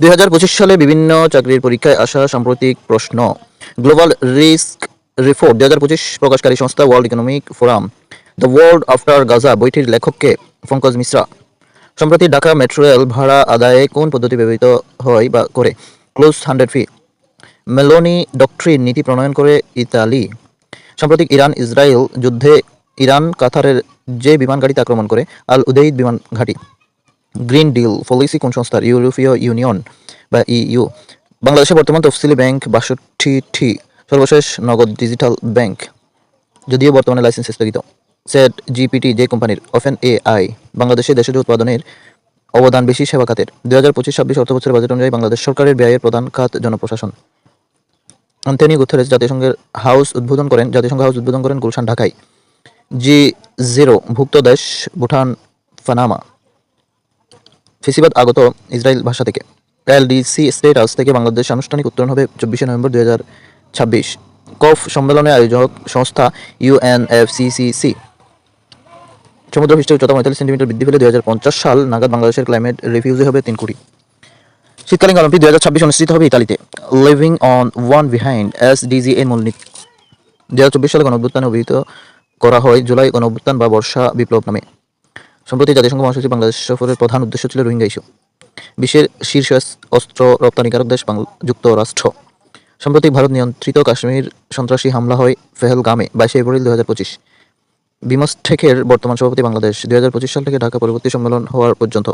দুই হাজার পঁচিশ সালে বিভিন্ন চাকরির পরীক্ষায় আসা সাম্প্রতিক প্রশ্ন। গ্লোবাল রিস্ক রিপোর্ট দুই হাজার পঁচিশ প্রকাশকারী সংস্থা World Economic Forum the world after Gaza বইটির লেখককে পঙ্কজ মিশ্রা। সম্প্রতি ঢাকা মেট্রো রেল ভাড়া আদায়ে কোন পদ্ধতি ব্যবহৃত হয় বা করে? Close hundred fee Meloni doctrine নীতি প্রণয়ন করে ইতালি। সাম্প্রতিক ইরান ইসরায়েল যুদ্ধে ইরান কাতারের যে বিমান ঘাঁটিতে আক্রমণ করে আল উদেইদ বিমান ঘাঁটি গ্রিন ডিল পলিসি কোন সংস্থার ইউরোপীয় ইউনিয়ন বা ইইউ বাংলাদেশে বর্তমান তফসিলি ব্যাংক বাষট্টিটি সর্বশেষ নগদ ডিজিটাল ব্যাংক যদিও বর্তমানে লাইসেন্স স্থগিত। সেট জিপিটি যে কোম্পানির অফেন এ আই বাংলাদেশে দেশজ উৎপাদনের অবদান বেশি সেবা খাতের। দুই হাজার পঁচিশ, ছাব্বিশ অর্থ বছরের বাজেট অনুযায়ী বাংলাদেশ সরকারের ব্যয়ের প্রধান খাত জনপ্রশাসন। আন্তনি গুথেরেস জাতিসংঘের হাউস উদ্বোধন করেন, জাতিসংঘ হাউস উদ্বোধন করেন গুলশান, ঢাকায়। জি জিরো ভুক্ত দেশ, ভুটান, পানামা। ফেসিবাদ আগত ইসরায়েল ভাষা থেকে। এলডিসি স্টেটাস থেকে বাংলাদেশ আনুষ্ঠানিক উত্তরণ হবে চব্বিশে নভেম্বর হাজার ছাব্বিশ। কফ সম্মেলনে আয়োজক সংস্থা ইউএনএফসিসিসি সমুদ্র পৃষ্ঠের উচ্চতা পঁয়তাল্লিশ সেন্টিমিটার বৃদ্ধি পেলে দুই হাজার পঞ্চাশ সাল নাগাদ বাংলাদেশের ক্লাইমেট রিফিউজি হবে তিন কোটি শীতকালীন অলিম্পিক হাজার ছাব্বিশ অনুষ্ঠিত হবে ইতালিতে। Living on one behind S DG এর মূলনীতি। দুই হাজার চব্বিশ সালে গণঅভ্যুত্থানে অভিহিত করা হয় জুলাই গণঅভ্যুত্থান বা বর্ষা বিপ্লব নামে। সম্প্রতি জাতিসংঘ মহাসচিব বাংলাদেশ সফরের প্রধান উদ্দেশ্য ছিল রোহিঙ্গা ইস্যু। বিশ্বের শীর্ষ অস্ত্র রপ্তানিকারক দেশ যুক্তরাষ্ট্র। সম্প্রতি ভারত নিয়ন্ত্রিত কাশ্মীর সন্ত্রাসী হামলা হয় ফেহেলগামে, বাইশে এপ্রিল দু হাজার পঁচিশ বিমস্টেকের বর্তমান সভাপতি বাংলাদেশ দুই হাজার পঁচিশ সাল থেকে ঢাকা পরবর্তী সম্মেলন হওয়ার পর্যন্ত।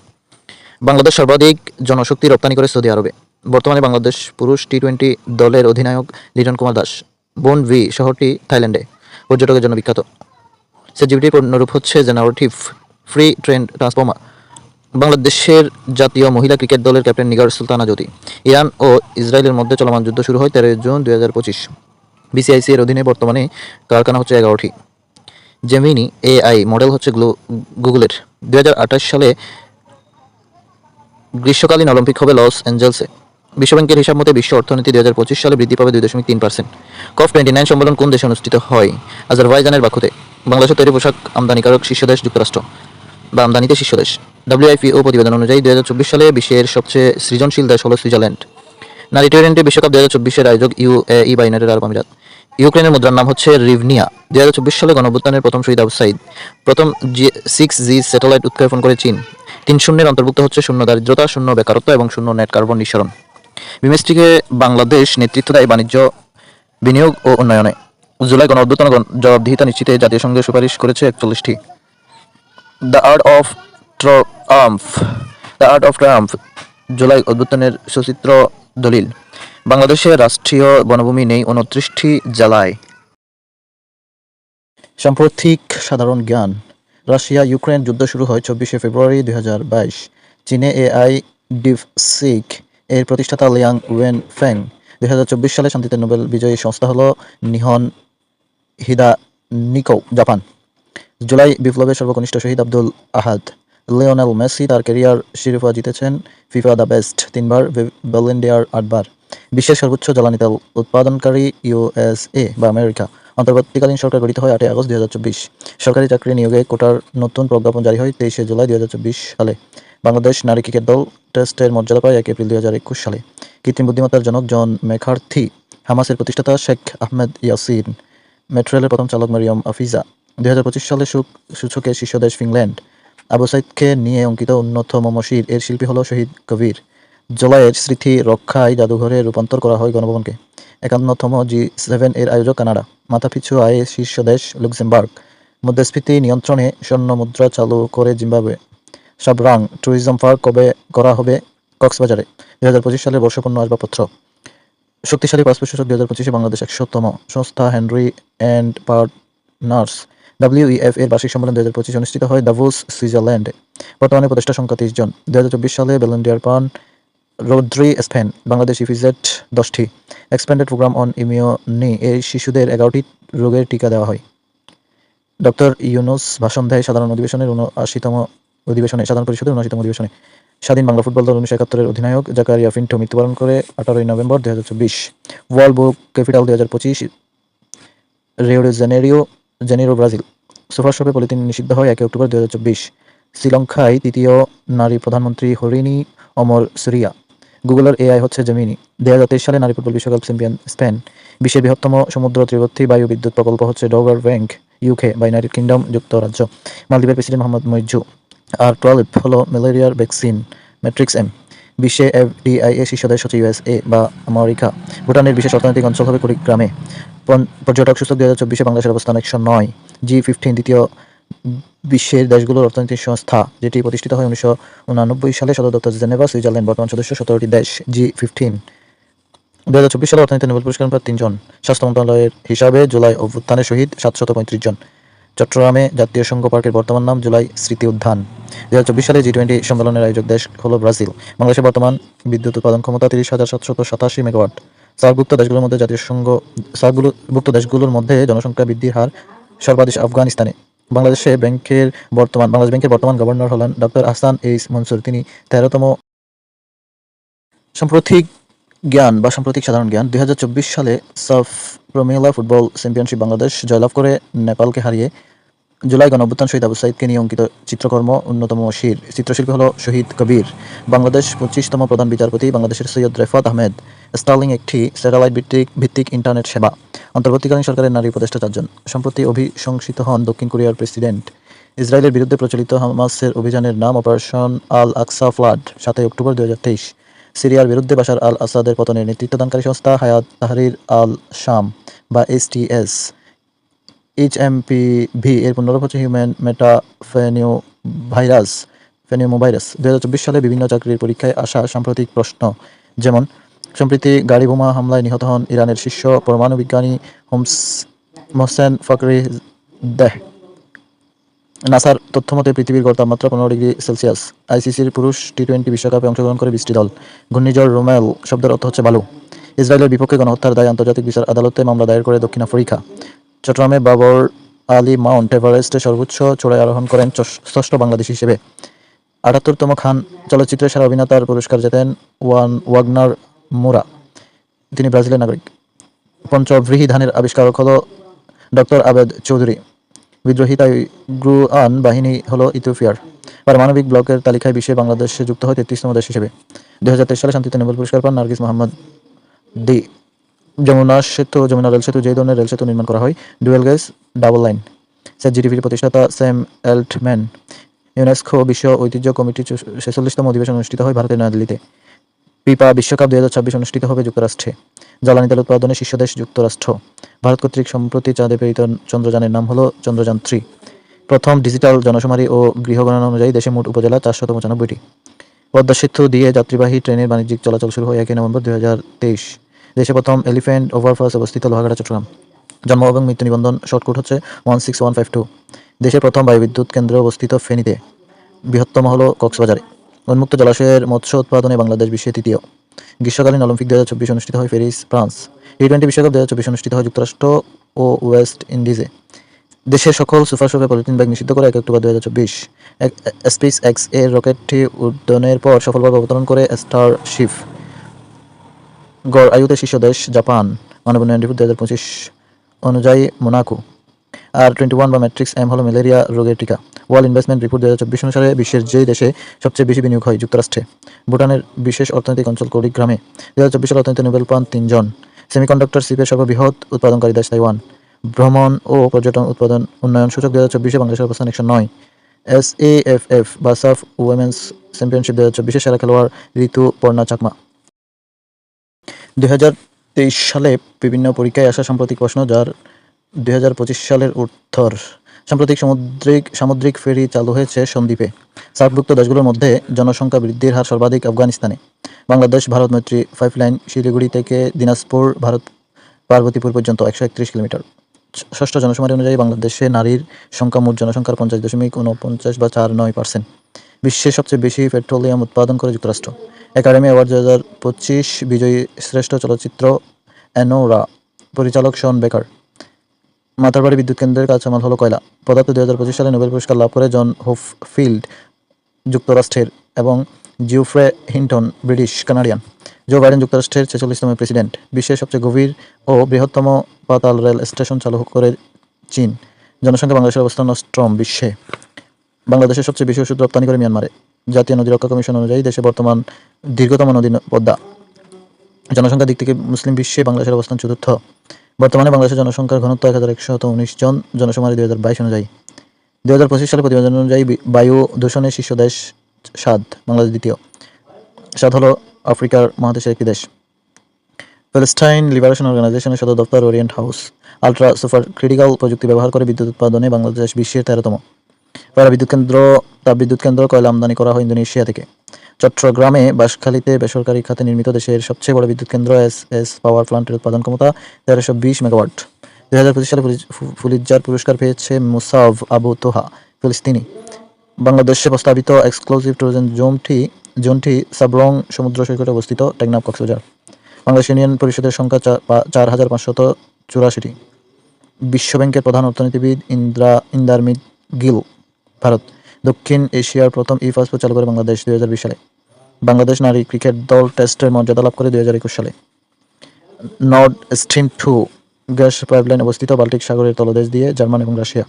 বাংলাদেশ সর্বাধিক জনশক্তি রপ্তানি করে সৌদি আরবে। বর্তমানে বাংলাদেশ পুরুষ টি টোয়েন্টি দলের অধিনায়ক লিটন কুমার দাস, বোন ভি শহরটি থাইল্যান্ডে। পর্যটকের জন্য বিখ্যাত। সেজিবিটির পূর্ণরূপ হচ্ছে জেনারেটিভ। Free trend transformer. বাংলাদেশের জাতীয় মহিলা ক্রিকেট দলের ক্যাপ্টেন নিগার সুলতানা জ্যোতি। ইরান ও ইসরায়েলের মধ্যে চলমান যুদ্ধ শুরু হয় তেরোই জুন দুই হাজার পঁচিশ। বিসিআইসি এর অধীনে বর্তমানে কারখানা হচ্ছে এগারোটি। জেমিনি এআই মডেল হচ্ছে গুগলের। দুই আঠাশ সালে গ্রীষ্মকালীন অলিম্পিক হবে লস অ্যাঞ্জেলসে। বিশ্বব্যাংকের হিসাব মতে বিশ্ব অর্থনীতি দুই হাজার পঁচিশ সালে বৃদ্ধি পাবে দুই দশমিক তিন পার্সেন্ট। কফ টোয়েন্টি নাইন সম্মেলন কোন দেশে অনুষ্ঠিত হয়? আজারবাইজানের বাকুতে। বাংলাদেশের তৈরি পোশাক আমদানিকারক শীর্ষ দেশ যুক্তরাষ্ট্র। বা আমদানিতে শীর্ষ দেশ। ডাব্লিউআইপিও প্রতিবেদন অনুযায়ী দুই হাজার চব্বিশ সালে বিশ্বের সবচেয়ে সৃজনশীল দেশ হলো সুইজারল্যান্ড। নারী টি টোয়েন্টি বিশ্বকাপ দু হাজার চব্বিশের আয়োজক ই বা ইউনাইটেড আরব আমিরাত। ইউক্রেনের মুদ্রার নাম হচ্ছে রিভনিয়া। দুই হাজার চব্বিশ সালে গণঅভ্যুত্থানের প্রথম শহীদ আবু সাইদ, প্রথম জি সিক্স জি স্যাটেলাইট উৎক্ষেপণ করে চীন। তিন শূন্যের অন্তর্ভুক্ত হচ্ছে শূন্য দারিদ্রতা, শূন্য বেকারত্ব এবং শূন্য নেট কার্বন নিঃসরণ। বিমেস্টিকে বাংলাদেশ নেতৃত্ব দেয় বাণিজ্য, বিনিয়োগ ও উন্নয়নে। জুলাই গণ- জবাবদিহিতা নিশ্চিতে জাতীয় সংঘের সুপারিশ করেছে একচল্লিশটি। The art of triumph the art of triumph July অভ্যুত্থানের সচিত্র দলিল। বাংলাদেশে রাষ্ট্রীয় বনভূমি নেই উনত্রিশটি জেলায়। সাম্প্রতিক সাধারণ জ্ঞান। রাশিয়া, ইউক্রেন যুদ্ধ শুরু হয় চব্বিশে ফেব্রুয়ারি দুই হাজার বাইশ। চীনে এআই ডিপসিক এর প্রতিষ্ঠাতা লিয়াং ওয়েন ফ্যাং দুই হাজার চব্বিশ সালে শান্তিতে নোবেল বিজয়ী সংস্থা হল নিহন হিদা নিকো জাপান। জুলাই বিপ্লবের সর্বকনিষ্ঠ শহীদ আব্দুল আহাদ, লিওনেল মেসি তার ক্যারিয়ার শিরোপা জিতেছেন ফিফা দ্য বেস্ট তিনবার বেলেন্ডিয়ার আটবার। বিশ্বের সর্বোচ্চ জ্বালানি তেল উৎপাদনকারী ইউএসএ বা আমেরিকা, অন্তর্বর্তীকালীন সরকার গঠিত হয় আটই আগস্ট দুই হাজার চব্বিশ। সরকারি চাকরি নিয়োগে কোটার নতুন প্রজ্ঞাপন জারি হয় তেইশে জুলাই দুই হাজার চব্বিশ সালে। বাংলাদেশ নারী ক্রিকেট দল টেস্টের মর্যাদা পায় এক এপ্রিল দুই হাজার একুশ সালে। কৃত্রিম বুদ্ধিমত্তার জনক জন মেখার্থি, হামাসের প্রতিষ্ঠাতা শেখ আহমেদ ইয়াসিন, মেট্রোরেলের প্রথম চালক মারিয়াম আফিজা দুই হাজার পঁচিশ সালে সুখ শীর্ষ দেশ ফিনল্যান্ড। আবু সাইদকে নিয়ে অঙ্কিত উন্নত মমশির এর শিল্পী হলো শহীদ কবির। জুলাইয়ের স্মৃতি রক্ষায় জাদুঘরে রূপান্তর করা হয় গণভবনকে। একান্নতম জি সেভেন এর আয়োজক কানাডা। মাথাপিছু আয়ে শীর্ষ দেশ লুক্সেমবার্গ। মুদ্রাস্ফীতি নিয়ন্ত্রণে স্বর্ণ মুদ্রা চালু করে জিম্বাবুয়ে। সাবরাং ট্যুরিজম পার্ক কবে করা হবে কক্সবাজারে? দুই হাজার পঁচিশ সালের বর্ষপূর্ণ আসবাবপত্র। শক্তিশালী পাসপোর্ট সূচক দুই হাজার পঁচিশে বাংলাদেশ একশোতম। সংস্থা হেনরি অ্যান্ড পার্টনার্স। ডাব্লিউইএফ এর বার্ষিক সম্মেলন দু হাজার পঁচিশ অনুষ্ঠিত হয় দাভোস সুইজারল্যান্ডে। বর্তমানে প্রতিষ্ঠা সংখ্যা তিরিশ জন। দুই হাজার চব্বিশ সালে বেলেন্ডিয়ার পান রোদ্রি স্পেন, বাংলাদেশ ইফিজেট দশটি। এক্সপ্যান্ডেড প্রোগ্রাম অন ইমিউনি এই শিশুদের এগারোটি রোগের টিকা দেওয়া হয়। ডক্টর ইউনুস ভাষণ দেয় সাধারণ অধিবেশনের উনআশিতম অধিবেশনে, সাধারণ পরিষদের উনআশিতম অধিবেশনে। স্বাধীন বাংলা ফুটবল দল উনিশশো একাত্তরের অধিনায়ক জাকারিয়া ফিন্টো মৃত্যুবরণ করে আঠারোই নভেম্বর দু হাজার চব্বিশ। ওয়ার্ল্ড বুক ক্যাপিটাল দুই হাজার পঁচিশ রিওডে জেনেরিও জেনেরো ব্রাজিল। সোফার শপে পলিথিন নিষিদ্ধ হয় একে অক্টোবর দুই হাজার চব্বিশ। শ্রীলঙ্কায় তৃতীয় নারী প্রধানমন্ত্রী হরিণী অমর সুরিয়া। গুগলের এআই হচ্ছে জেমিনি। দু হাজার সালে নারী ফুটবল বিশ্বকাপ চ্যাম্পিয়ন স্পেন। বিশ্বের বৃহত্তম সমুদ্র তীরবর্তী বায়ু বিদ্যুৎ প্রকল্প হচ্ছে ডোভার ব্যাংক ইউকে বা ইউনাইটেড কিংডম যুক্তরাজ্য। মালদ্বীপের প্রেসিডেন্ট মোহাম্মদ মইজু আর টুয়েলভ হলো ম্যালেরিয়ার ভ্যাকসিন, ম্যাট্রিক্স এম। বিশ্বে এফডিআইএ শীর্ষ দেশ হচ্ছে ইউএসএ বা আমেরিকা। ভুটানের বিশেষ অর্থনৈতিক অঞ্চল হবে কুড়িগ্রামে। পর্যটক সূচক দুই হাজার চব্বিশে বাংলাদেশের অবস্থান একশো নয়। জি ফিফটিন দ্বিতীয় বিশ্বের দেশগুলোর অর্থনৈতিক সংস্থা, যেটি প্রতিষ্ঠিত হয় উনিশশো উনানব্বই সালে সদর দপ্তর জেনেভা, সুইজারল্যান্ড, বর্তমান সদস্য সতেরোটি দেশ, জি ফিফটিন। দু হাজার চব্বিশ সালে অর্থনীতি নোবেল পুরস্কার তিনজন। স্বাস্থ্য মন্ত্রণালয়ের হিসাবে জুলাই অভ্যুত্থানের শহীদ সাতশত পঁয়ত্রিশ জন। চট্টগ্রামে জাতীয় সংঘ পার্কের বর্তমান নাম জুলাই স্মৃতি উদ্যান। দু হাজার চব্বিশ সালে জি টোয়েন্টি সম্মেলনের আয়োজক দেশ হল ব্রাজিল। বাংলাদেশের বর্তমান বিদ্যুৎ উৎপাদন ক্ষমতা তিরিশ হাজার সাতশত সাতাশি মেগাওয়াট। সার্কভুক্ত দেশগুলোর মধ্যে জাতীয় সংঘ সার্কভুক্ত দেশগুলোর মধ্যে জনসংখ্যা বৃদ্ধির হার সর্বাধিক আফগানিস্তানে। বাংলাদেশে ব্যাংকের বর্তমান বাংলাদেশ ব্যাংকের বর্তমান গভর্নর হলেন ডক্টর আহসান এইস মনসুর। তিনি তেরোতম সাম্প্রতিক জ্ঞান বা সাম্প্রতিক সাধারণ জ্ঞান, দুই সালে সাফ প্রমিলা ফুটবল চ্যাম্পিয়নশিপ বাংলাদেশ জয়লাভ করে নেপালকে হারিয়ে জুলাই গণঅভ্যুত্থান শহীদ আবু সাইদকে নিয়ে অঙ্কিত চিত্রকর্ম অন্যতম শির। চিত্রশিল্পী হলো শহীদ কবির। বাংলাদেশ পঁচিশতম প্রধান বিচারপতি, বাংলাদেশের সৈয়দ রেফাত আহমেদ স্টার্লিং একটি স্যাটেলাইট ভিত্তিক ভিত্তিক ইন্টারনেট সেবা। অন্তর্বর্তীকালীন সরকারের নারী উপদেষ্টা চারজন। সম্প্রতি অভিশংসিত হন দক্ষিণ কোরিয়ার প্রেসিডেন্ট। ইসরায়েলের বিরুদ্ধে প্রচলিত হামাসের অভিযানের নাম, অপারেশন আল আকসা ফ্লাড, সাতই অক্টোবর দু হাজার তেইশ। সিরিয়ার বিরুদ্ধে বাশার আল আসাদের পতনের নেতৃত্বদানকারী সংস্থা হায়াত তাহরির আল শাম বা এসটিএস এইচএমপিভি এর পুনরূপ হচ্ছে হিউম্যান মেটাফেনিও ভাইরাস ফেনিওমোভাইরাস দু হাজার চব্বিশ সালে বিভিন্ন চাকরির পরীক্ষায় আসা সাম্প্রতিক প্রশ্ন, যেমন, সম্প্রতি গাড়ি বোমা হামলায় নিহত হন ইরানের শীর্ষ পরমাণু বিজ্ঞানী হোমস মোহসেন ফকরি দেহ নাসার তথ্যমতে, পৃথিবীর গড় তাপমাত্রা পনেরো ডিগ্রি সেলসিয়াস। আইসিসির পুরুষ টি টোয়েন্টি বিশ্বকাপে অংশগ্রহণ করে বৃষ্টি দল। ঘূর্ণিঝড় রোমেল শব্দের অর্থ হচ্ছে বালু। ইসরায়েলের বিপক্ষে গণহত্যার দায় আন্তর্জাতিক বিচার আদালতে মামলা দায়ের করে দক্ষিণ আফ্রিকা। চট্টগ্রামে বাবর আলী মাউন্ট এভারেস্টে সর্বোচ্চ চূড়ায় আরোহণ করেন ষষ্ঠ বাংলাদেশী হিসেবে। আটাত্তরতম খান চলচ্চিত্রের সেরা অভিনেতার পুরস্কার জেতেন ওয়ান ওয়াগনার মোরা, তিনি ব্রাজিলের নাগরিক। পঞ্চব্রীহি ধানের আবিষ্কারক হলো ডক্টর আবেদ চৌধুরী। বিদ্রোহী তাইগ্রুয়ান বাহিনী হলো ইথিওপিয়ার। পারমাণবিক ব্লকের তালিকায় বিশ্বে বাংলাদেশে যুক্ত হয় তেত্রিশতম দেশ হিসেবে। দুই হাজার তেইশ সালে শান্তিতে নোবেল পুরস্কার পান নার্গিস মোহাম্মদ দি। যমুনা সেতু, যমুনা রেল সেতু যে ধরনের রেল সেতু নির্মাণ করা হয়। Dual gauge, double line. Sir জিডিপির প্রতিষ্ঠাতা স্যাম এল্টম্যান ইউনেস্কো বিশ্ব ঐতিহ্য কমিটির ছেচল্লিশতম অধিবেশন অনুষ্ঠিত হয় ভারতের নয়াদিল্লিতে। পিপা বিশ্বকাপ দুই হাজার ছাব্বিশ অনুষ্ঠিত হবে যুক্তরাষ্ট্রে। জ্বালানি তেল উৎপাদনে শীর্ষ দেশ যুক্তরাষ্ট্র। ভারত কর্তৃক সম্প্রতি চাঁদে প্রেরিত চন্দ্রযানের নাম হলো চন্দ্রযান থ্রি। প্রথম ডিজিটাল জনশুমারি ও গৃহগণনা অনুযায়ী দেশে মোট উপজেলা চারশত পঁচানব্বইটি। পদ্মা সেতু দিয়ে যাত্রীবাহী ট্রেনের বাণিজ্যিক চলাচল শুরু হয় একই নভেম্বর দুই হাজার তেইশ। দেশে প্রথম এলিফ্যান্ট ওভারপাস অবস্থিত লোহাগাড়া, চট্টগ্রাম। জন্ম এবং মৃত্যু নিবন্ধন শর্টকোড হচ্ছে one six one five two. দেশের প্রথম বায়ুবিদ্যুৎ কেন্দ্র অবস্থিত ফেনীতে। বৃহত্তম হল কক্সবাজারে। উন্মুক্ত জলাশয়ের মৎস্য উৎপাদনে বাংলাদেশ বিশ্বে তৃতীয়। গ্রীষ্মকালীন অলিম্পিক দু হাজার চব্বিশ অনুষ্ঠিত হয় প্যারিস, ফ্রান্স। টি টোয়েন্টি বিশ্বকাপ দু হাজার চব্বিশ অনুষ্ঠিত হয় যুক্তরাষ্ট্র ও ওয়েস্ট ইন্ডিজে। দেশের সকল সুপার শপে পলিথিন ব্যাগ নিষিদ্ধ করে এক অক্টোবর দু হাজার চব্বিশ। স্পেস এক্সের রকেটটি উড্ডয়নের পর সফলভাবে অবতরণ করে স্টার শিফ। গড় আয়ুতে শীর্ষ দেশ জাপান মানব রিপোর্ট দু হাজার পঁচিশ অনুযায়ী মোনাকো। আর টোয়েন্টি ওয়ান বা ম্যাট্রিক্স এম হলো ম্যালেরিয়া রোগের টিকা। ওয়ার্ল্ড ইনভেস্টমেন্ট রিপোর্ট দু হাজার চব্বিশ অনুসারে বিশ্বের যে দেশে সবচেয়ে বেশি বিনিয়োগ হয় যুক্তরাষ্ট্রে। ভুটানের বিশেষ অর্থনৈতিক অঞ্চল কুড়িগ্রামে। দু হাজার চব্বিশ সালে অর্থনীতি নোবেল পান তিনজন। সেমিকন্ডাক্টর শিল্পের সর্ববৃহৎ উৎপাদনকারী দেশ তাইওয়ান। ভ্রমণ ও পর্যটন উৎপাদন উন্নয়ন সূচক দু হাজার চব্বিশে বাংলাদেশের অবস্থান একশো নয়। এস এ এফ এফ বা সাফ উইমেন্স চ্যাম্পিয়নশিপ দু হাজার চব্বিশে সেরা খেলোয়াড় ঋতু পর্ণা চাকমা। দুই হাজার তেইশ সালে বিভিন্ন পরীক্ষায় আসা সাম্প্রতিক প্রশ্ন যার দুই হাজার পঁচিশ সালের উত্তর। সাম্প্রতিক সামুদ্রিক সামুদ্রিক ফেরি চালু হয়েছে সন্দ্বীপে। সার্কভুক্ত দেশগুলোর মধ্যে জনসংখ্যা বৃদ্ধির হার সর্বাধিক আফগানিস্তানে। বাংলাদেশ, ভারত মৈত্রী পাইপলাইন শিলিগুড়ি থেকে দিনাজপুর, ভারত পার্বতীপুর পর্যন্ত একশো একত্রিশ কিলোমিটার। ষষ্ঠ জনশুমারি অনুযায়ী বাংলাদেশে নারীর সংখ্যা মোট জনসংখ্যার পঞ্চাশ দশমিক উনপঞ্চাশ বা চার নয় পার্সেন্ট। বিশ্বের সবচেয়ে বেশি পেট্রোলিয়াম উৎপাদন করে যুক্তরাষ্ট্র। একাডেমি অ্যাওয়ার্ড দু হাজার পঁচিশ বিজয়ী শ্রেষ্ঠ চলচ্চিত্র অ্যানোরা পরিচালক শন বেকার। মাথারবাড়ি বিদ্যুৎ কেন্দ্রের কাঁচামাল হলো কয়লা পদার্থ দুই হাজার পঁচিশ সালে নোবেল পুরস্কার লাভ করে জন হোফফিল্ড যুক্তরাষ্ট্রের এবং Geoffrey Hinton, British Canadian. Joe Biden যুক্তরাষ্ট্রের ছেচল্লিশতম প্রেসিডেন্ট। বিশ্বের সবচেয়ে গভীর ও বৃহত্তম পাতাল রেল স্টেশন চালু করে চীন। জনসংখ্যা বাংলাদেশের অবস্থান অষ্টম বিশ্বে। বাংলাদেশের সবচেয়ে বেশি ওষুধ রপ্তানি করে মিয়ানমারে। জাতীয় নদী রক্ষা কমিশন অনুযায়ী দেশে বর্তমান দীর্ঘতম নদী পদ্মা। জনসংখ্যার দিক থেকে মুসলিম বিশ্বে বাংলাদেশের অবস্থান চতুর্থ। বর্তমানে বাংলাদেশের জনসংখ্যার ঘনত্ব এক হাজার একশত উনিশ জন জনসমারি দুই হাজার বাইশ অনুযায়ী। দুই হাজার পঁচিশ সালে প্রতিবেদন অনুযায়ী বায়ু দূষণের শীর্ষ দেশ সাদ, বাংলাদেশ দ্বিতীয়। সাদ হলো আফ্রিকার মহাদেশের একটি দেশ। প্যালেস্টাইন লিবারেশন অর্গানাইজেশনের সদর দপ্তর Orient House. Ultra super critical প্রযুক্তি ব্যবহার করে বিদ্যুৎ উৎপাদনে বাংলাদেশ বিশ্বের তেরোতম। পায়রা বিদ্যুৎ কেন্দ্র তাপবিদ্যুৎ কেন্দ্র, কয়লা আমদানি করা হয় ইন্দোনেশিয়া থেকে। চট্টগ্রামে বাঁশখালীতে বেসরকারি খাতে নির্মিত দেশের সবচেয়ে বড় বিদ্যুৎ কেন্দ্র, এস এস পাওয়ার প্লান্টের উৎপাদন ক্ষমতা তেরোশো বিশ মেগাওয়াট। দুই হাজার পঁচিশ সালে ফুলি- ফু- ফুলিৎজার পুরস্কার পেয়েছে মুসাভ আবু তোহা, ফিলিস্তিনি। বাংলাদেশে প্রস্তাবিত এক্সক্লুসিভ ট্যুরিজম জোনটি জোনটি সাবরং সমুদ্র সৈকতে অবস্থিত টেকনাফ কক্সবাজার। বাংলাদেশ ইউনিয়ন পরিষদের সংখ্যা চার হাজার পাঁচশত চুরাশিটি। বিশ্বব্যাংকের প্রধান অর্থনীতিবিদ ইন্দ্রা, ইন্দারমিত গিল। ভারত দক্ষিণ এশিয়ার প্রথম ই পাসপোর্ট চালু করে বাংলাদেশ দুই হাজার বিশ সালে। বাংলাদেশ নারী ক্রিকেট দল টেস্টের মর্যাদা লাভ করে দুই হাজার একুশ সালে। Nord Stream two gas pipeline অবস্থিত বাল্টিক সাগরের তলদেশ দিয়ে জার্মান এবং রাশিয়া।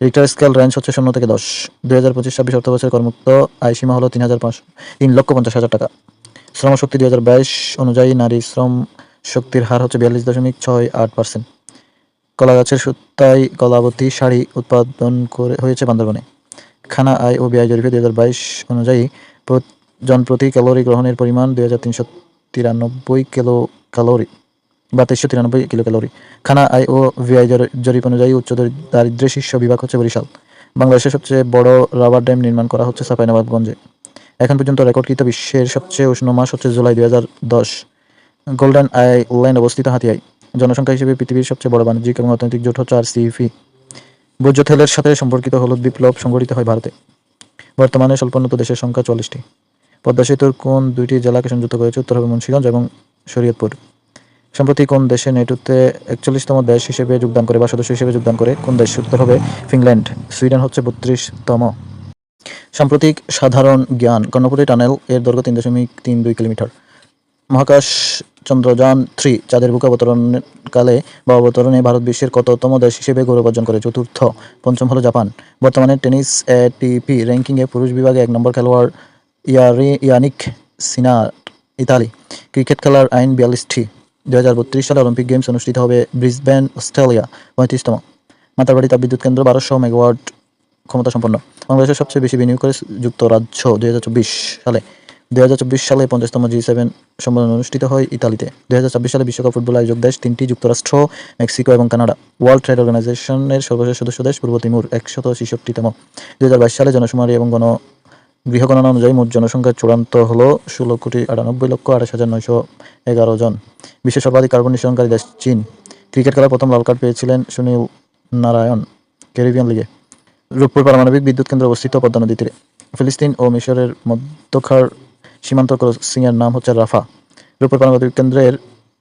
রিক্টার স্কেল রেঞ্জ হচ্ছে শূন্য থেকে দশ। দুই হাজার পঁচিশ ছাব্বিশ অর্থ বছরের করমুক্ত আয়সীমা হলো তিন হাজার পাঁচশো তিন লক্ষ পঞ্চাশ হাজার টাকা। শ্রমশক্তি দুই হাজার বাইশ অনুযায়ী নারী শ্রম শক্তির হার হচ্ছে বিয়াল্লিশ দশমিক ছয় আট পার্সেন্ট। কলা গাছের সুতাই কলাবতী শাড়ি উৎপাদন করে হয়েছে বান্দরবনে। খানা আয় ও ব্যয় জরিপে দুই হাজার বাইশ অনুযায়ী প্র- জন প্রতি ক্যালোরি গ্রহণের পরিমাণ দুই হাজার তিনশো তিরানব্বই কিলো ক্যালোরি বা তেইশশো তিরানব্বই কিলো ক্যালোরি খানা আয় ও ব্যয় জরি- জরিপ অনুযায়ী উচ্চ দরি- দারিদ্র্যের শীর্ষ বিভাগ হচ্ছে বরিশাল। বাংলাদেশের সবচেয়ে বড় রাবার ড্যাম নির্মাণ করা হচ্ছে চাঁপাইনবাবগঞ্জে এখন পর্যন্ত রেকর্ডকৃত বিশ্বের সবচেয়ে উষ্ণ মাস হচ্ছে জুলাই দুই হাজার দশ। গোল্ডেন আইল্যান্ড অবস্থিত হাতিয়ায়। জনসংখ্যা হিসেবে পৃথিবীর সবচেয়ে বড় বাণিজ্যিক এবং অর্থনৈতিক জোট হচ্ছে আর সিইপি ভোজ্য তেলের সাথে সম্পর্কিত হলুদ বিপ্লব সংঘটিত হয় ভারতে। বর্তমানে স্বল্পোন্নত দেশের সংখ্যা চল্লিশটি। পদ্মা সেতুর কোন দুইটি জেলাকে সংযুক্ত করেছে উত্তর হবে মুন্সিগঞ্জ এবং শরীয়তপুর। সম্প্রতি কোন দেশে নেটোতে একচল্লিশতম দেশ হিসেবে যোগদান করে বা সদস্য হিসেবে যোগদান করে কোন দেশ? উত্তর হবে ফিনল্যান্ড। সুইডেন হচ্ছে বত্রিশতম। সাম্প্রতিক সাধারণ জ্ঞান কর্ণপুরী টানেল, এর দৈর্ঘ্য তিন দশমিক তিন দুই কিলোমিটার। মহাকাশ চন্দ্রযান থ্রি চাঁদের বুকে অবতরণকালে বা অবতরণে ভারত বিশ্বের কততম দেশ হিসেবে গৌরব অর্জন করে, চতুর্থ, পঞ্চম হলো জাপান। বর্তমানে টেনিস এটিপি র্যাঙ্কিংয়ে পুরুষ বিভাগে এক নম্বর খেলোয়াড় ইয়ারি, ইয়ানিক সিনা, ইতালি। ক্রিকেট খেলার আইন বিয়াল্লিশটি দুই হাজার বত্রিশ সালে অলিম্পিক গেমস অনুষ্ঠিত হবে ব্রিসবেন, অস্ট্রেলিয়া, পঁয়ত্রিশতম। মাতারবাড়ি তাপবিদ্যুৎ কেন্দ্র বারোশো মেগাওয়াট ক্ষমতা সম্পন্ন বাংলাদেশের সবচেয়ে বেশি বিনিয়োগ করে যুক্তরাজ্য দুই হাজার চব্বিশ সালে। দুই সালে পঞ্চাশতম জি সেভেন সম্মেলন অনুষ্ঠিত হয় ইতালিতে। দুই হাজার ছাব্বিশ সালে বিশ্বকাপ ফুটবল আয়োজক দেশ তিনটি, যুক্তরাষ্ট্র, মেক্সিকো এবং কানাডা। ওয়ার্ল্ড ট্রেড অর্গানাইজেশনের সর্বশেষ সদস্য দেশ পূর্ব তিমুর, একশত ছেষট্টিতম। দুই হাজার বাইশ সালে জনশুমারি এবং গণ, গৃহগণনা অনুযায়ী মোট জনসংখ্যা চূড়ান্ত হল ষোলো কোটি আটানব্বই লক্ষ আঠাশ হাজার নয়শো এগারো জন। বিশ্বের সর্বাধিক কার্বন নিঃসরণকারী দেশ চীন। ক্রিকেট খেলার প্রথম লাল কার্ড পেয়েছিলেন সুনীল নারায়ণ, ক্যারিবিয়ান লিগে। রূপপুর পারমাণবিক বিদ্যুৎ কেন্দ্র অবস্থিত পদ্মা নদী তীরে ফিলিস্তিন ও মিশরের মধ্যকার সীমান্ত ক্রসিংয়ের নাম হচ্ছে রাফা। রূপপুর পারমাণবিক কেন্দ্রের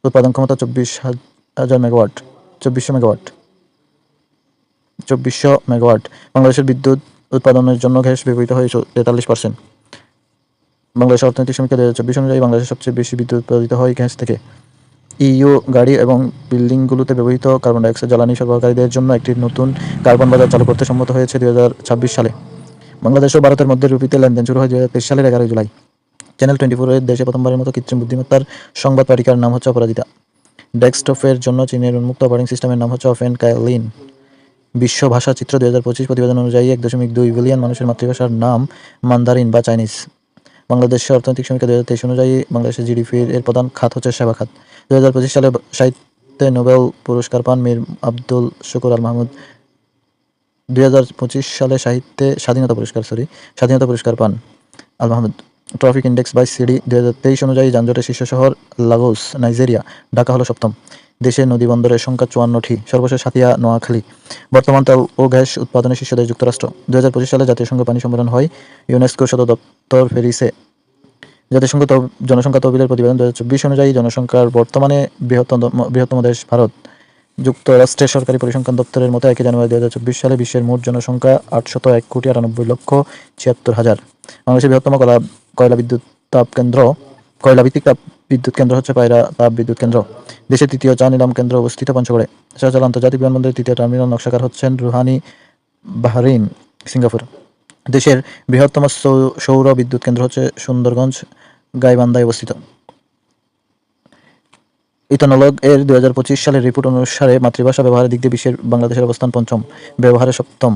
উৎপাদন ক্ষমতা চব্বিশ হাজার মেগাওয়াট, চব্বিশশো মেগাওয়াট চব্বিশশো মেগাওয়াট। বাংলাদেশের বিদ্যুৎ উৎপাদনের জন্য গ্যাস ব্যবহৃত হয় তেতাল্লিশ পার্সেন্ট। বাংলাদেশের অর্থনৈতিক সমীক্ষা দু হাজার চব্বিশ অনুযায়ী বাংলাদেশের সবচেয়ে বেশি বিদ্যুৎ উৎপাদিত হয় গ্যাস থেকে। ইইউ গাড়ি এবং বিল্ডিংগুলোতে ব্যবহৃত কার্বন ডাইঅক্সাইড জ্বালানি সরবরাহকারীদের জন্য একটি নতুন কার্বন বাজার চালু করতে সম্মত হয়েছে দু হাজার ছাব্বিশ সালে। বাংলাদেশ ও ভারতের মধ্যে রুপিতে লেনদেন শুরু হয় দু হাজার সালের এগারোই জুলাই। চ্যানেল টোয়েন্টি ফোরের দেশে প্রথমবারের মতো কৃত্রিম বুদ্ধিমত্তার সংবাদ পাঠিকার নাম হচ্ছে অপরাজিতা। ডেস্কটপের জন্য চীনের উন্মুক্ত অপারেটিং সিস্টেমের নাম হচ্ছে অফেন কায়লিন বিশ্ব ভাষা চিত্র দুই হাজার পঁচিশ প্রতিবেদন অনুযায়ী এক দশমিক দুই বিলিয়ন মানুষের মাতৃভাষার নাম মান্দারিন বা চাইনিজ। বাংলাদেশের অর্থনৈতিক সমীক্ষা দুই হাজার তেইশ অনুযায়ী বাংলাদেশের জিডিপির এর প্রধান খাত হচ্ছে সেবা খাত। দুই হাজার পঁচিশ সালে সাহিত্যে নোবেল পুরস্কার পান মীর আব্দুল শুকুর আল মাহমুদ। দুই হাজার পঁচিশ সালে সাহিত্যে স্বাধীনতা পুরস্কার সরি স্বাধীনতা পুরস্কার পান Al Mahmud. Traffic index by city দুই হাজার তেইশ অনুযায়ী যানজটের শীর্ষ শহর লাগোস নাইজেরিয়া, ঢাকা হলো সপ্তম। দেশের নদী বন্দরের সংখ্যা চুয়ান্নটি, সর্বশেষ হাতিয়া, নোয়াখালী। বর্তমান তেল ও গ্যাস উৎপাদনের শীর্ষ দেশ যুক্তরাষ্ট্র। দুই হাজার পঁচিশ সালে জাতীয় সংঘ পানি সম্মেলন হয় ইউনেস্কোর সদর দপ্তর প্যারিসে। জাতিসংঘ জনসংখ্যা তহবিলের প্রতিবেদন দু হাজার চব্বিশ অনুযায়ী জনসংখ্যার বর্তমানে বৃহত্তম বৃহত্তম দেশ ভারত। যুক্তরাষ্ট্রের সরকারি পরিসংখ্যান দপ্তরের মতো একই জানুয়ারি দু হাজার চব্বিশ সালে বিশ্বের মোট জনসংখ্যা আটশত এক কোটি আটানব্বই লক্ষ ছিয়াত্তর হাজার। বাংলাদেশের বৃহত্তম কয়লা কয়লা বিদ্যুৎ তাপ কেন্দ্র, কয়লা ভিত্তিক তাপ বিদ্যুৎ কেন্দ্র হচ্ছে পায়রা তাপ বিদ্যুৎ কেন্দ্র। দেশের তৃতীয় চা নিলাম কেন্দ্র অবস্থিত পঞ্চগড়ে। শাহজালাল আন্তর্জাতিক বিমানবন্দরের তৃতীয় টার্মিনাল নকশাকার হচ্ছেন রুহানি বাহরিন, সিঙ্গাপুর। দেশের বৃহত্তম সৌর বিদ্যুৎ কেন্দ্র হচ্ছে সুন্দরগঞ্জ, গাইবান্ধায় অবস্থিত। ইথনোলগ এর দুই হাজার পঁচিশ সালের রিপোর্ট অনুসারে মাতৃভাষা ব্যবহারের দিক দিয়ে বিশ্বের বাংলাদেশের অবস্থান পঞ্চম, ব্যবহারে সপ্তম।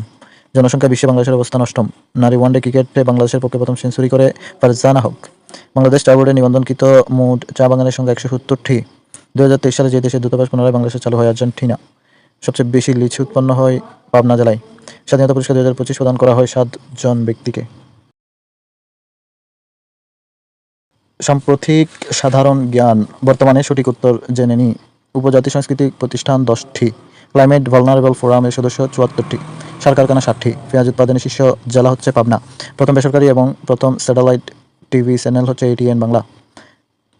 জনসংখ্যা বিশ্বে বাংলাদেশের অবস্থান অষ্টম নারী ওয়ানডে ক্রিকেটে বাংলাদেশের পক্ষে প্রথম সেঞ্চুরি করে ফারজানা হক। বাংলাদেশ চা বোর্ডে নিবন্ধনকৃত মোট চা বাগানের সংখ্যা একশো সত্তরটি। দু হাজার তেইশ সালে যে দেশের দূতাবাস পুনরায় বাংলাদেশে চালু হয়, আর্জেন্টিনা। সবচেয়ে বেশি লিচু উৎপন্ন হয় পাবনা জেলায়। স্বাধীনতা পুরস্কার দু হাজার পঁচিশ প্রদান করা হয় সাতজন ব্যক্তিকে। সাম্প্রতিক সাধারণ জ্ঞান। বর্তমানে সঠিক উত্তর জেনে নি উপজাতি সাংস্কৃতিক প্রতিষ্ঠান দশটি। ক্লাইমেট ভালনারেবল ফোরামের সদস্য চুয়াত্তরটি সার কারখানা ষাটটি, পেঁয়াজ উৎপাদনের শীর্ষ জেলা হচ্ছে পাবনা। প্রথম বেসরকারি এবং প্রথম স্যাটেলাইট টিভি চ্যানেল হচ্ছে এটিএন বাংলা।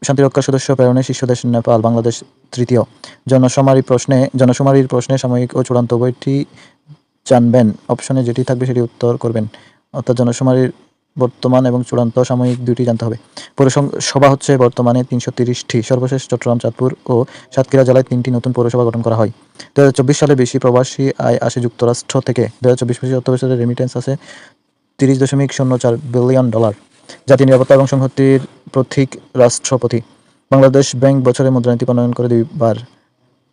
শান্তিরক্ষা সদস্য প্রেরণে শীর্ষ দেশ নেপাল, বাংলাদেশ তৃতীয়। জনশুমারি প্রশ্নে জনশুমারির প্রশ্নে সাময়িক ও চূড়ান্ত বইটি জানবেন। অপশনে যেটি থাকবে সেটি উত্তর করবেন। অর্থাৎ জনশুমারির বর্তমান এবং চূড়ান্ত সাময়িক দুইটি জানতে হবে। পৌরসভা হচ্ছে বর্তমানে তিনশো তিরিশটি, সর্বশেষ চট্টগ্রাম, চাঁদপুর ও সাতক্ষীরা জেলায় তিনটি নতুন পৌরসভা গঠন করা হয়। দু সালে বেশি প্রবাসী আয় আসে যুক্তরাষ্ট্র থেকে। দু হাজার চব্বিশ রেমিটেন্স আছে তিরিশ দশমিক শূন্য চার বিলিয়ন ডলার জাতীয় নিরাপত্তা এবং সংহতির প্রতীক রাষ্ট্রপতি। বাংলাদেশ ব্যাংক বছরে মুদ্রানীতি প্রণয়ন করে দুইবার।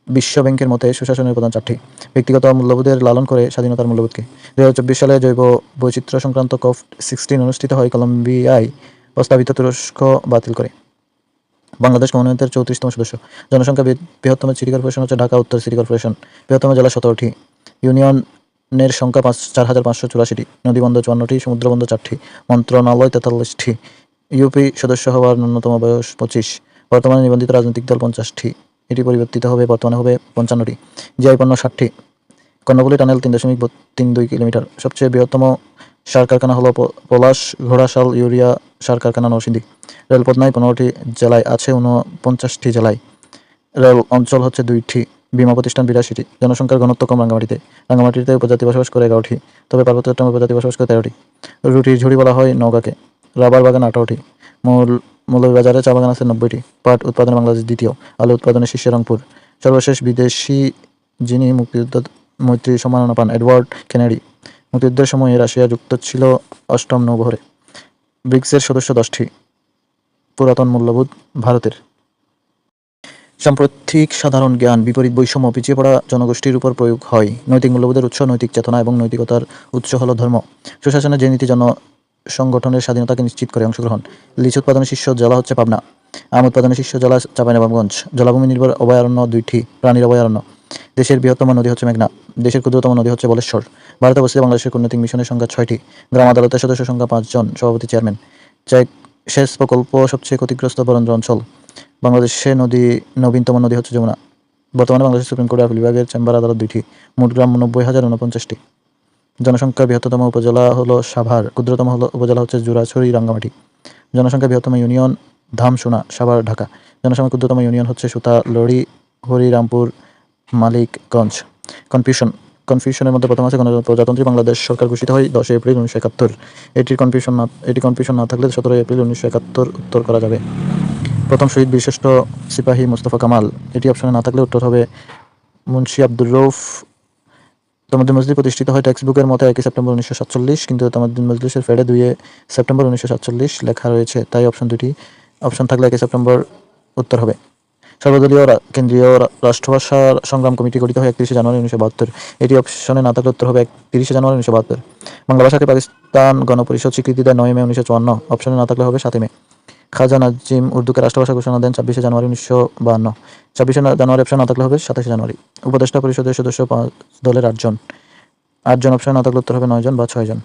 বিশ্ব ব্যাংকের মতে সুশাসনের প্রধান চারটি, ব্যক্তিগত মূল্যবোধের লালন করে স্বাধীনতার মূল্যবোধকে। দু হাজার চব্বিশ সালে জৈব বৈচিত্র্য সংক্রান্ত কফ সিক্সটিন অনুষ্ঠিত হয় কলম্বিয়ায়, প্রস্তাবিত তুরস্ক বাতিল করে। বাংলাদেশ কমনওয়েলথের চৌত্রিশতম সদস্য। জনসংখ্যা বৃহত্তম সিটি কর্পোরেশন হচ্ছে ঢাকা উত্তর সিটি কর্পোরেশন, বৃহত্তম জেলা সতেরোটি। ইউনিয়নের সংখ্যা পাঁচ চার হাজার পাঁচশো চুরাশিটি। নদীবন্দর চুয়ান্নটি, সমুদ্রবন্দর চারটি, মন্ত্রণালয় তেতাল্লিশটি। ইউপি সদস্য হওয়ার ন্যূনতম বয়স পঁচিশ। বর্তমানে নিবন্ধিত রাজনৈতিক দল পঞ্চাশটি। এটি পরিবর্তিত হবে, বর্তমানে হবে পঞ্চান্নটি জিআই পণ্য ষাটটি। কর্ণফুলী টানেল তিন দশমিক তিন দুই কিলোমিটার। সবচেয়ে বৃহত্তম সার কারখানা হলো পলাশ, ঘোড়াশাল, ইউরিয়া সার কারখানা, নরসিংদী। রেলপথ নাই পনেরোটি জেলায় আছে উনপঞ্চাশটি জেলায়। রেল অঞ্চল হচ্ছে দুইটি, বিমা প্রতিষ্ঠান বিরাশিটি। জনসংখ্যার ঘনত্ব কম রাঙ্গামাটিতে রাঙ্গামাটিতে উপজাতি বসবাস করে এগারোটি, তবে পার্বত্য চট্টগ্রামে উপজাতি বসবাস করে তেরোটি। রুটির ঝুড়ি বলা হয় নৌকাকে রাবার বাগান আঠারোটি, মূল মৌলভীবাজারে চা বাগান আছে নব্বইটি, পাট উৎপাদনে বাংলাদেশ দ্বিতীয়, আলু উৎপাদনে শীর্ষে রংপুর। সর্বশেষ বিদেশি যিনি মুক্তিযুদ্ধ, মৈত্রী সম্মাননা পান, এডওয়ার্ড কেনেডি। মুক্তিযুদ্ধের সময় রাশিয়া যুক্ত ছিল অষ্টম নৌবহরে। ব্রিক্সের সদস্য দশটি, পুরাতন মূল্যবোধ ভারতের। সাম্প্রতিক সাধারণ জ্ঞান, বিপরীত বৈষম্য পিছিয়ে পড়া জনগোষ্ঠীর উপর প্রয়োগ হয়। নৈতিক মূল্যবোধের উৎস নৈতিক চেতনা এবং নৈতিকতার উৎস হল ধর্ম। সুশাসনের যে নীতি জন সংগঠনের স্বাধীনতাকে নিশ্চিত করে অংশগ্রহণ। লিচু উৎপাদনের শীর্ষ জেলা হচ্ছে পাবনা। আম উৎপাদনের শীর্ষ জেলা চাঁপাইনবাবগঞ্জ। জলাভূমি নির্ভর অভয়ারণ্য দুইটি, প্রাণীর অভয়ারণ্য। দেশের বৃহত্তম নদী হচ্ছে মেঘনা। দেশের ক্ষুদ্রতম নদী হচ্ছে বলেশ্বর। ভারতে অবস্থিত বাংলাদেশের কূটনৈতিক মিশনের সংখ্যা ছয়টি। গ্রাম আদালতের সদস্য সংখ্যা পাঁচজন, সভাপতি চেয়ারম্যান। চেক সেচ প্রকল্প সবচেয়ে ক্ষতিগ্রস্ত বরেন্দ্র অঞ্চল। বাংলাদেশে নদী, নবীনতম নদী হচ্ছে যমুনা। বর্তমানে বাংলাদেশ সুপ্রিম কোর্টের বিভাগের চেম্বার আদালত দুইটি। মোট গ্রাম নব্বই হাজার উনপঞ্চাশটি জনসংখ্যা বৃহত্তম উপজেলা হলো সাভার, ক্ষুদ্রতম হলো উপজেলা হচ্ছে জুরাছড়ি, রাঙ্গামাটি। জনসংখ্যা বৃহত্তম ইউনিয়ন ধামসোনা, সাভার, ঢাকা। জনসংখ্যা ক্ষুদ্রতম ইউনিয়ন হচ্ছে সুতা লড়ি হরিরামপুর, মালিকগঞ্জ। কনফিউশন কনফিউশনের মধ্যে প্রথম আছে প্রজাতন্ত্রী বাংলাদেশ সরকার ঘোষিত হয় দশই এপ্রিল উনিশশো একাত্তর। এটির কনফিউশন না এটি কনফিউশন না থাকলে সতেরোই এপ্রিল উনিশশো একাত্তর উত্তর করা যাবে। প্রথম শহীদ বিশিষ্ট সিপাহী মোস্তফা কামাল। এটি অপশনে না থাকলে উত্তর হবে মুন্সি আব্দুর রৌফ তমাদ্দিন মজলিস প্রতিষ্ঠিত হয় টেক্সট বুকের মতো একই সেপ্টেম্বর উনিশশো সাতচল্লিশ, কিন্তু তমাদ্দিন মজলিসের ফেডে দুইয়ে সেপ্টেম্বর উনিশশো সাতচল্লিশ লেখা রয়েছে, তাই অপশন দুটি অপশন থাকলে একই সেপ্টেম্বর উত্তর হবে। সর্বদলীয় কেন্দ্রীয় রাষ্ট্রভাষা সংগ্রাম কমিটি গঠিত হয় একত্রিশে জানুয়ারি উনিশশো বাহাত্তর। এটি অপশনে না থাকলে উত্তর হবে একত্রিশে জানুয়ারি উনিশশো বাহাত্তর। বাংলা ভাষাকে পাকিস্তান গণপরিষদ স্বীকৃতি দেয় নয় মে উনিশশো চুয়ান্ন অপশনে না থাকলে হবে সাতই মে। খাজা নাজিম উর্দুকে রাষ্ট্রভাষা ঘোষণা দেন ছাব্বিশে জানুয়ারি উনিশশো বাহান্ন ছাব্বিশে জানুয়ারি অপশন না থাকলে হবে সাতাশে জানুয়ারি। উপদেষ্টা পরিষদের সদস্য পাঁচ দলের আটজন। আটজন অপশন না থাকলে উত্তর হবে নয়জন বা ছয়জন।